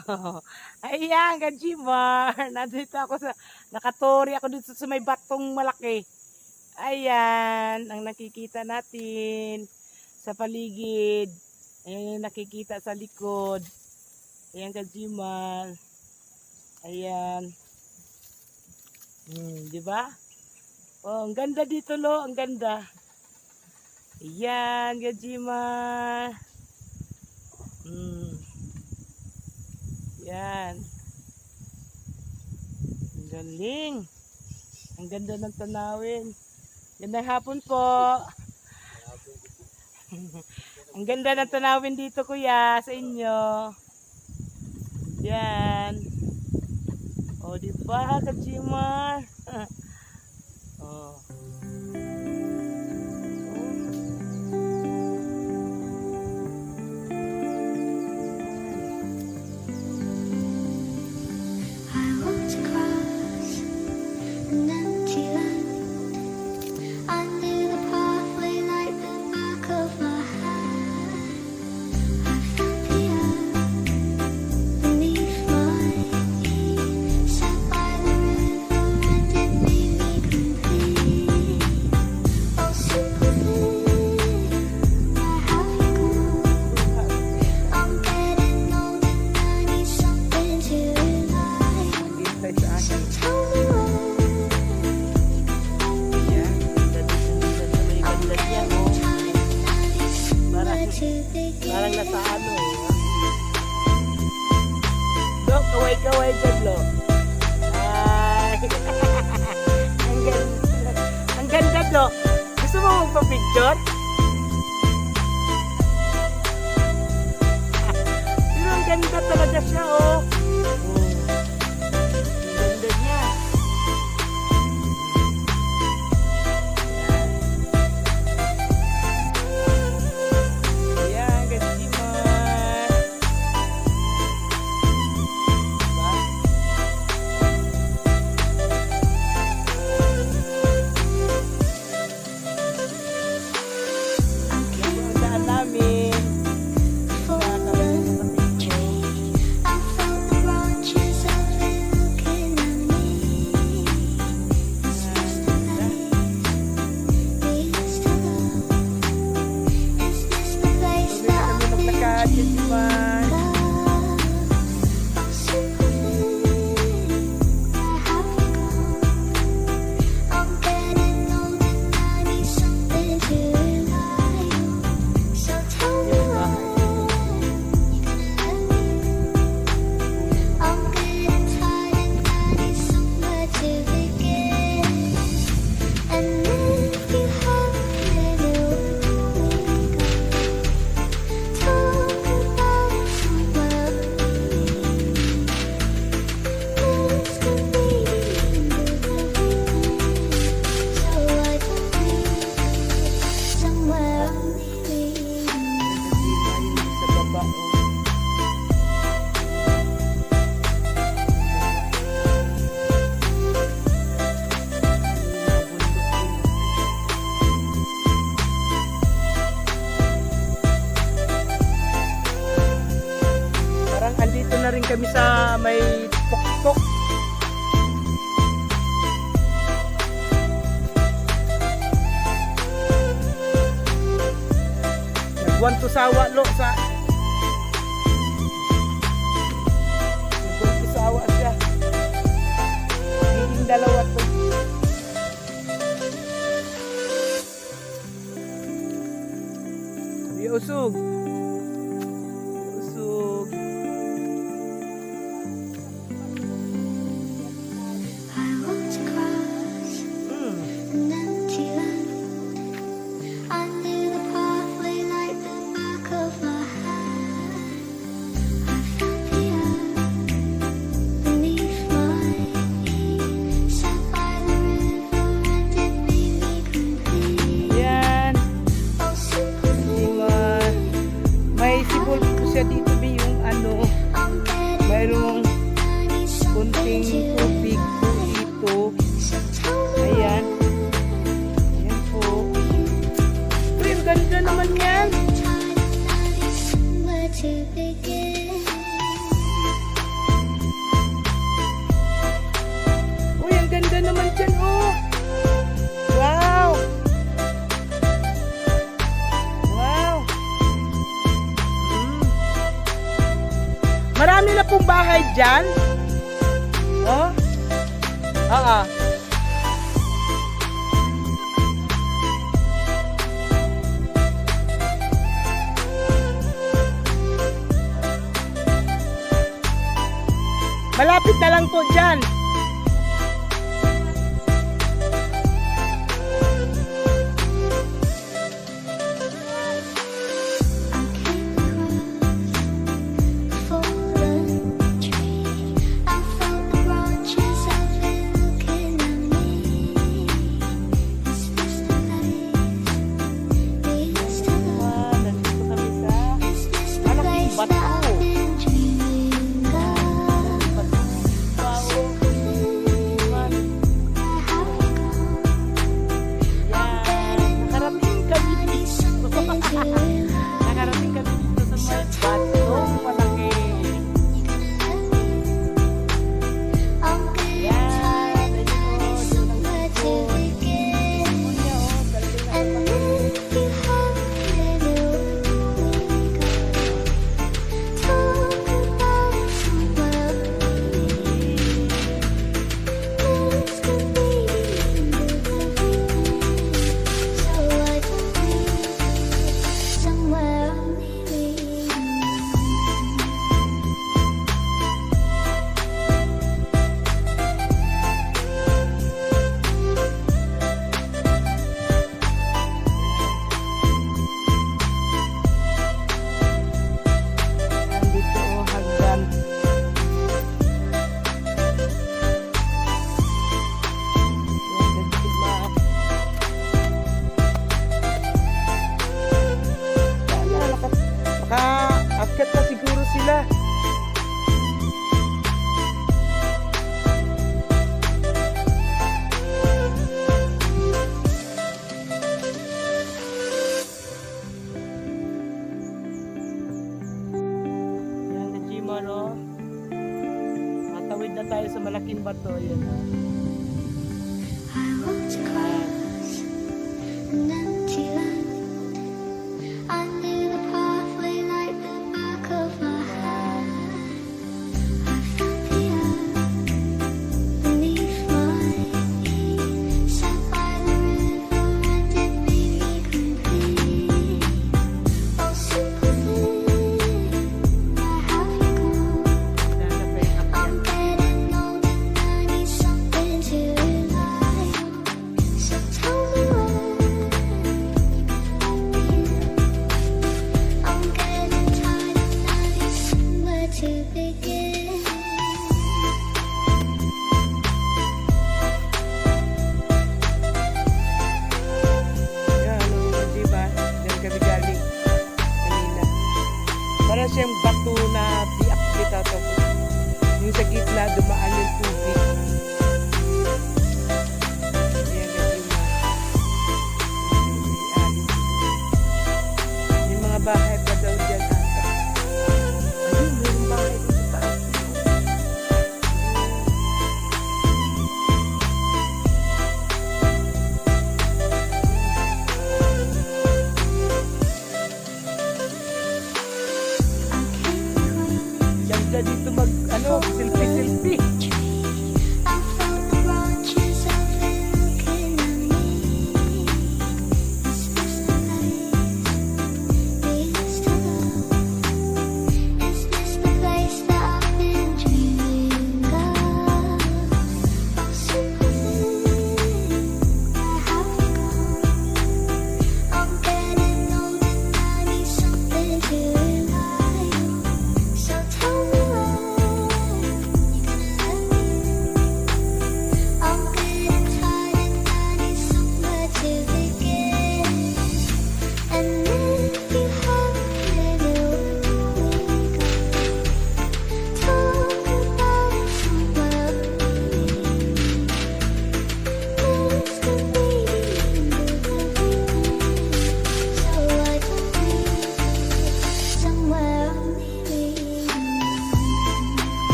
Ayan, Gajimar. Nandito ako sa, nakatori ako dito sa may batong malaki. Ayan, ang nakikita natin sa paligid. Ayan yung nakikita sa likod. Ayan, Gajimar. Ayan. Hmm, di ba? Oh, ang ganda dito, lo. Ang ganda. Ayan, Gajimar. Yan. Ang galing. Ang ganda ng tanawin. Gandang hapon po. Ang ganda ng tanawin dito kuya sa inyo. Yan. O, di ba, Kajimar? o. Maganda talaga siya, oh. sawa lo sa Nagulong sawa siya. Naging dalawa to. Usog. pong bahay dyan? Oh? Oo. Malapit na lang po dyan. sila.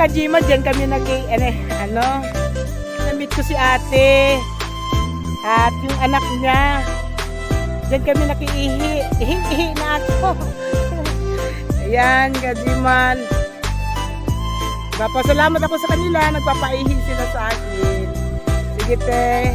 Kajima, dyan kami nag ano, ano, namit ko si ate. At yung anak niya, dyan kami nakiihi. Ihi-ihi na ako. Ayan, Kajiman. Papasalamat ako sa kanila, nagpapaihi sila sa akin. Sige, te.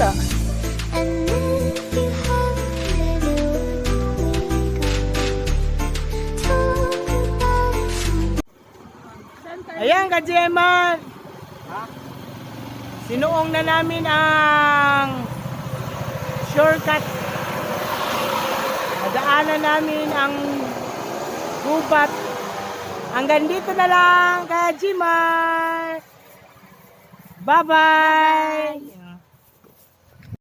ganda. Ayan ka, Gemma. Sinuong na namin ang shortcut. Nadaanan namin ang gubat. Hanggang dito na lang, ka, Bye-bye.